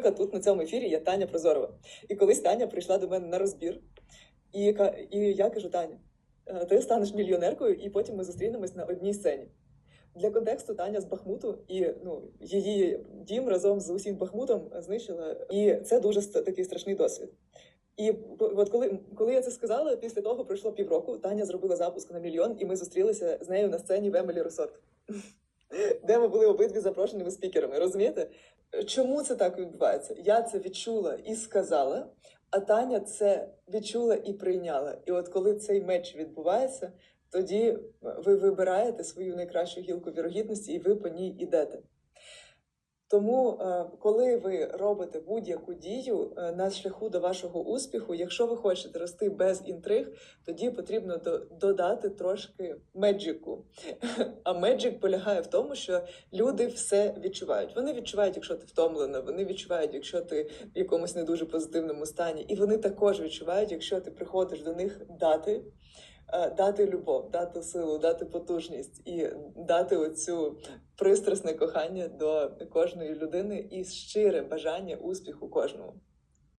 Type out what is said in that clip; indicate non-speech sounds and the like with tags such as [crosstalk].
Наприклад, тут на цьому ефірі є Таня Прозорова. І колись Таня прийшла до мене на розбір, і, я кажу: Таня, е, ти станеш мільйонеркою, і потім ми зустрінемось на одній сцені. Для контексту Таня з Бахмуту і ну її дім разом з усім Бахмутом знищила. І це дуже такий страшний досвід. І от коли, коли я це сказала, після того пройшло півроку. Таня зробила запуск на мільйон, і ми зустрілися з нею на сцені в Емелі Ресорт, де ми були обидві запрошеними спікерами. Розумієте? Чому це так відбувається? Я це відчула і сказала, а Таня це відчула і прийняла. І от коли цей меч відбувається, тоді ви вибираєте свою найкращу гілку вірогідності, і ви по ній ідете. Тому, е, коли ви робите будь-яку дію е, на шляху до вашого успіху, якщо ви хочете рости без інтриг, тоді потрібно додати трошки меджику. [laughs] А меджик полягає в тому, що люди все відчувають. Вони відчувають, якщо ти втомлена, вони відчувають, якщо ти в якомусь не дуже позитивному стані, і вони також відчувають, якщо ти приходиш до них дати. е, Дати любов, дати силу, дати потужність і дати оцю пристрасне кохання до кожної людини і щире бажання успіху кожному.